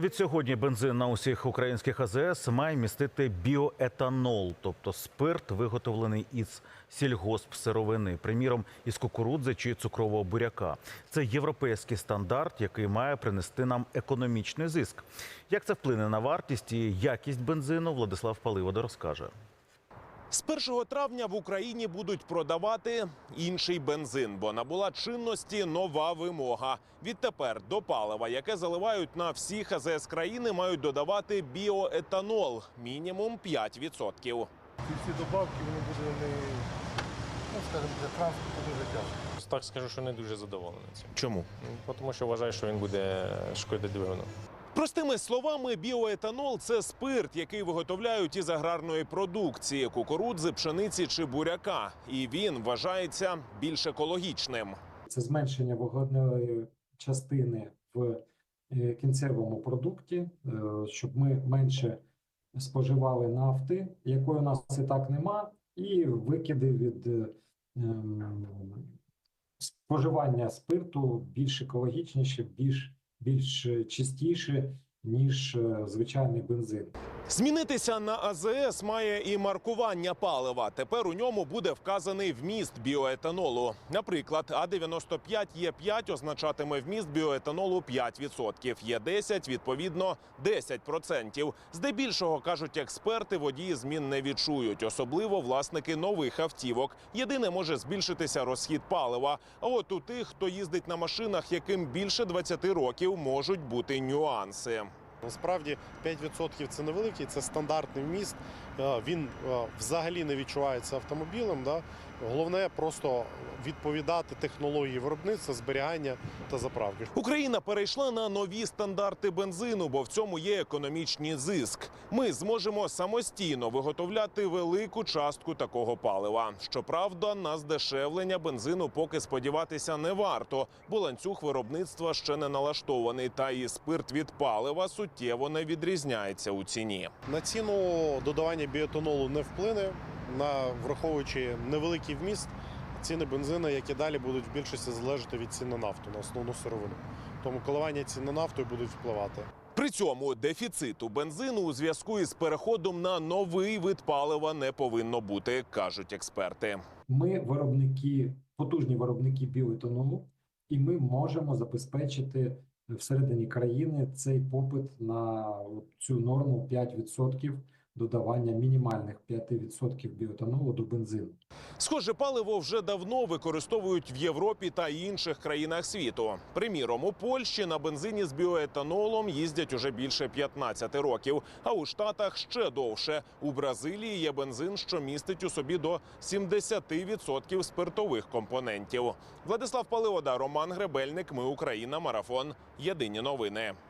Відсьогодні бензин на усіх українських АЗС має містити біоетанол, тобто спирт, виготовлений із сільгосп-сировини, приміром із кукурудзи чи цукрового буряка. Це європейський стандарт, який має принести нам економічний зиск. Як це вплине на вартість і якість бензину, Владислав Паливода розкаже. З 1 травня в Україні будуть продавати інший бензин, бо набула чинності нова вимога. Відтепер до палива, яке заливають на всіх АЗС країни, мають додавати біоетанол мінімум 5%. ці всі добавки вони будуть не, ну скажімо, для транспорту дуже тяжко. Так скажу, що не дуже задоволений цим. Чому? Тому що вважаю, що він буде шкодити двигуну. Простими словами, біоетанол це спирт, який виготовляють із аграрної продукції кукурудзи, пшениці чи буряка, і він вважається більш екологічним. це зменшення вуглеводної частини в е, кінцевому продукті, е, щоб ми менше споживали нафти, якої у нас і так нема, і викиди від е, ем, споживання спирту більш екологічніше, більш, більш чистіше, ніж е, звичайний бензин. Змінитися на АЗС має і маркування палива. Тепер у ньому буде вказаний вміст біоетанолу. Наприклад, А95 Є5 означатиме вміст біоетанолу 5%, Є10 – відповідно 10%. Здебільшого, кажуть експерти, водії змін не відчують, особливо власники нових автівок. Єдине може збільшитися розхід палива. А от у тих, хто їздить на машинах, яким більше 20 років, можуть бути нюанси. Насправді 5% це невеликий, це стандартний вміст. Він е, взагалі не відчувається автомобілем. Да? Головне просто відповідати технології виробництва, зберігання та заправки. Україна перейшла на нові стандарти бензину, бо в цьому є економічний зиск. Ми зможемо самостійно виготовляти велику частку такого палива. Щоправда, на здешевлення бензину поки сподіватися не варто, бо ланцюг виробництва ще не налаштований, та і спирт від палива суттєво не відрізняється у ціні. На ціну додавання біоетанолу не вплине, на враховуючи невеликий вміст, ціни бензину, як і далі, будуть в більшості залежати від ціни на нафту на основну сировину. Тому коливання цін на нафту будуть впливати. При цьому дефіциту бензину у зв'язку із переходом на новий вид палива не повинно бути, кажуть експерти. Ми виробники, потужні виробники біоетанолу, і ми можемо забезпечити всередині країни цей попит на цю норму 5% додавання мінімальних 5% біоетанолу до бензину. Схоже, паливо вже давно використовують в Європі та інших країнах світу. Приміром, у Польщі на бензині з біоетанолом їздять уже більше 15 років, а у Штатах ще довше. У Бразилії є бензин, що містить у собі до 70% спиртових компонентів. Владислав Паливода, Роман Гребельник. Ми Україна. Марафон. Єдині новини.